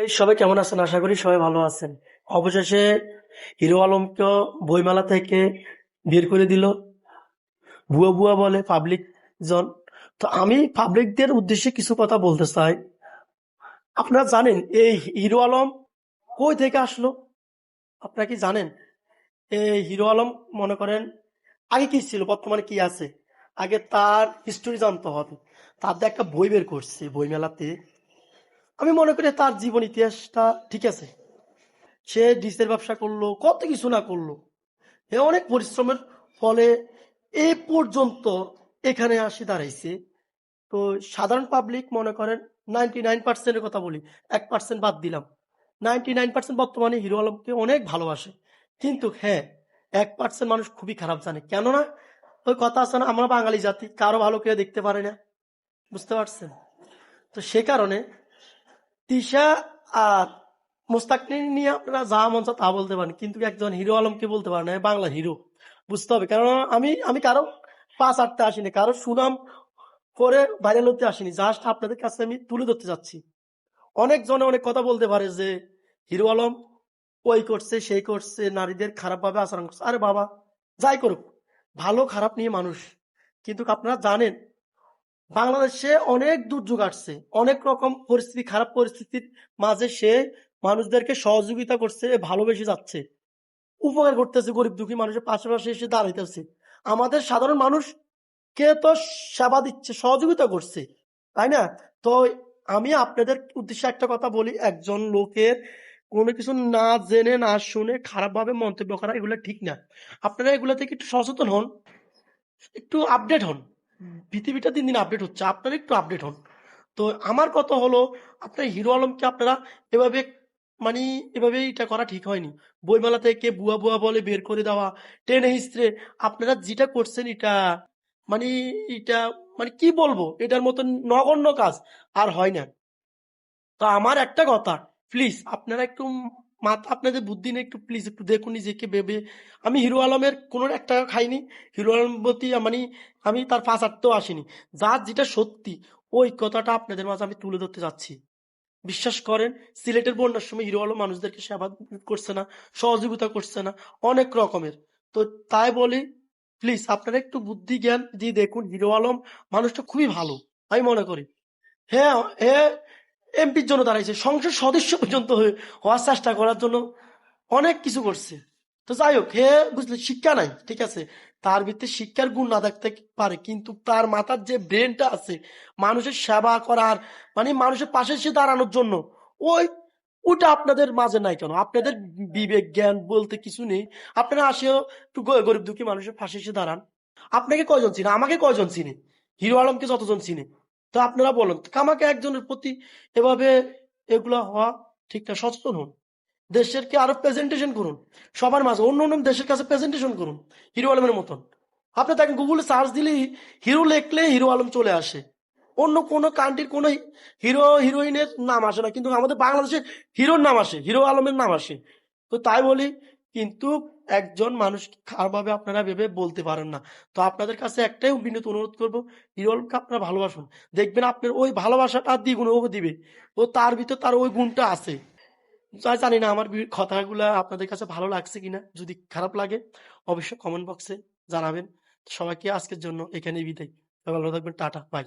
এই সবাই কেমন আছেন? আশা করি সবাই ভালো আছেন। অবশেষে হিরো আলমকে বইমেলা থেকে বের করে দিল। বুয়া বুয়া বলে পাবলিক জন। তো আমি পাবলিকদের উদ্দেশ্যে কিছু কথা বলতে চাই। আপনারা জানেন, এই হিরো আলম কই থেকে আসলো? আপনারা কি জানেন? এই হিরো আলম মনে করেন, আগে কি ছিল? বর্তমানে কি আছে? আগে তার হিস্টোরি জানতে হবে। তার দিয়ে একটা বই বের করছে বইমেলাতে। আমি মনে করি তার জীবন ইতিহাসটা ঠিক আছে। সে ডিসের ব্যবসা করল, কত কিছু না করল। এ অনেক পরিশ্রমের ফলে এ পর্যন্ত এখানে আসি দাঁড়াইছে। তো সাধারণ পাবলিক মনে করেন নাইনটি নাইন পার্সেন্টের কথা বলি, এক পার্সেন্ট বাদ দিলাম। নাইনটি নাইন পার্সেন্ট বর্তমানে হিরো আলমকে অনেক ভালোবাসে। কিন্তু হ্যাঁ এক পার্সেন্ট মানুষ খুবই খারাপ জানে। কেননা ওই কথা আছে না, আমরা বাঙালি জাতি, কারও ভালো কেউ দেখতে পারে না। বুঝতে পারছেন? তো সে কারণে তিশা আর মোস্তাককে নিয়ে আপনারা যা মন তা বলতে পারেন। কিন্তু একজন হিরো আলমকে বলতে পারেন বাংলা হিরো, বুঝতে হবে। কারণ আমি আমি কারও পাঁচ আটতে আসিনি, কারও সুনাম করে ভাইরাল হতে আসিনি। জাস্ট আপনাদের কাছে আমি তুলে ধরতে যাচ্ছি অনেক জনে অনেক কথা বলতে পারে যে হিরো আলম ওই করছে, সেই করছে, নারীদের খারাপভাবে আচরণ করছে। আরে বাবা, যাই করুক, ভালো খারাপ নিয়ে মানুষ। কিন্তু আপনারা জানেন বাংলাদেশে অনেক দুর্যোগ আসছে। অনেক রকম পরিস্থিতি, খারাপ পরিস্থিতির মাঝে সে মানুষদেরকে সহযোগিতা করছে ভালোবেসে যাচ্ছে। উপকার করতেছে গরিব দুঃখী মানুষের পাশাপাশি এসে দাঁড়াইতেছে। আমাদের সাধারণ মানুষ কে তো সেবা দিচ্ছে, সহযোগিতা করছে, তাই না? তো আমি আপনাদের উদ্দেশ্যে একটা কথা বলি, একজন লোকের কোনো কিছু না জেনে, না শুনে খারাপভাবে মন্তব্য করা এগুলো ঠিক না। আপনারা এগুলো থেকে একটু সচেতন হন, একটু আপডেট হন। পৃথিবীটা দিন দিন আপডেট হচ্ছে। আপনারা একটু আপডেট হন। তো আমার কথা হলো, আপনার হিরো আলমকে আপনারা এভাবে মানে এভাবে এটা করা ঠিক হয়নি। বইমেলা থেকে বুয়া বুয়া বলে বের করে দেওয়া, টেনে হিস্ট্রে আপনারা যেটা করছেন এটা মানে এটা মানে কি বলব? এটার মতন নগণ্য কাজ আর হয় না। তো আমার একটা কথা প্লিজ আপনারা একটু মাথা আপনাদের বুদ্ধি নিয়ে একটু প্লিজ একটু দেখুন নিজেকে, ভেবে। আমি হিরো আলমের কোনো এক টাকা খাইনি। হিরো আলম প্রতি মানে আমি তার পাঁচ আটতেও আসিনি। যার যেটা সত্যি, ওই কথাটা আপনাদের মাঝে আমি তুলে ধরতে যাচ্ছি বিশ্বাস করেন, সিলেটের বন্যার সময় হিরো আলম মানুষদেরকে সেবা করছে না, সহযোগিতা করছে না, অনেক রকমের। তো তাই বলি প্লিজ আপনারা একটু বুদ্ধি, জ্ঞান দিয়ে দেখুন হিরো আলম মানুষটা খুবই ভালো, আমি মনে করি। হ্যাঁ হ্যাঁ এমপির জন্য দাঁড়াইছে, সংসদ সদস্য পর্যন্ত হয়ে হওয়ার চেষ্টা করার জন্য অনেক কিছু করছে। তো যাই হোক, হে বুঝলে, শিক্ষা নাই, ঠিক আছে? তার ভিতরে শিক্ষার গুণ না থাকতে পারে, কিন্তু তার মাথার যে ব্রেনটা আছে, মানুষের সেবা করার মানে মানুষের পাশে এসে দাঁড়ানোর জন্য, ওই, ওটা আপনাদের মাঝে নাই কেন? আপনাদের বিবেক, জ্ঞান বলতে কিছু নেই। আপনারা আসেও একটু গরিব দুঃখী মানুষের পাশে এসে দাঁড়ান। আপনাকে কয়জন চিনে? আমাকে কয়জন চিনে? হিরো আলমকে যতজন চিনে? তো আপনারা বলেন তো আমাকে একজনের প্রতি এভাবে এগুলা হওয়া ঠিকঠাক সচেতন হন। দেশেরকে আরও প্রেজেন্টেশন করুন, সবার মাঝে, অন্য অন্য দেশের কাছে প্রেজেন্টেশন করুন, হিরো আলমের মতন। আপনি তাকে গুগলে সার্চ দিলেই হিরো লিখলে হিরো আলম চলে আসে। অন্য কোনো কান্ট্রির কোনো হিরো, হিরোইনের নাম আসে না, কিন্তু আমাদের বাংলাদেশে হিরোর নাম আসে, হিরো আলমের নাম আসে। তো তাই বলি, কিন্তু একজন মানুষ খারাপভাবে আপনারা ভেবে বলতে পারেন না। তো আপনাদের কাছে একটাই বিনীত অনুরোধ করব হিরো আলমকে আপনারা ভালোবাসুন। দেখবেন আপনার ওই ভালোবাসাটা দ্বিগুণ ও দিবে। ও তার ভিতর তার ওই গুণটা আছে। জানি না আমার কথাগুলা আপনাদের কাছে ভালো লাগছে কিনা, যদি খারাপ লাগে অবশ্যই কমেন্ট বক্সে জানাবেন। সবাইকে আজকের জন্য এখানেই বিদায়। ভালো থাকবেন, টাটা বাই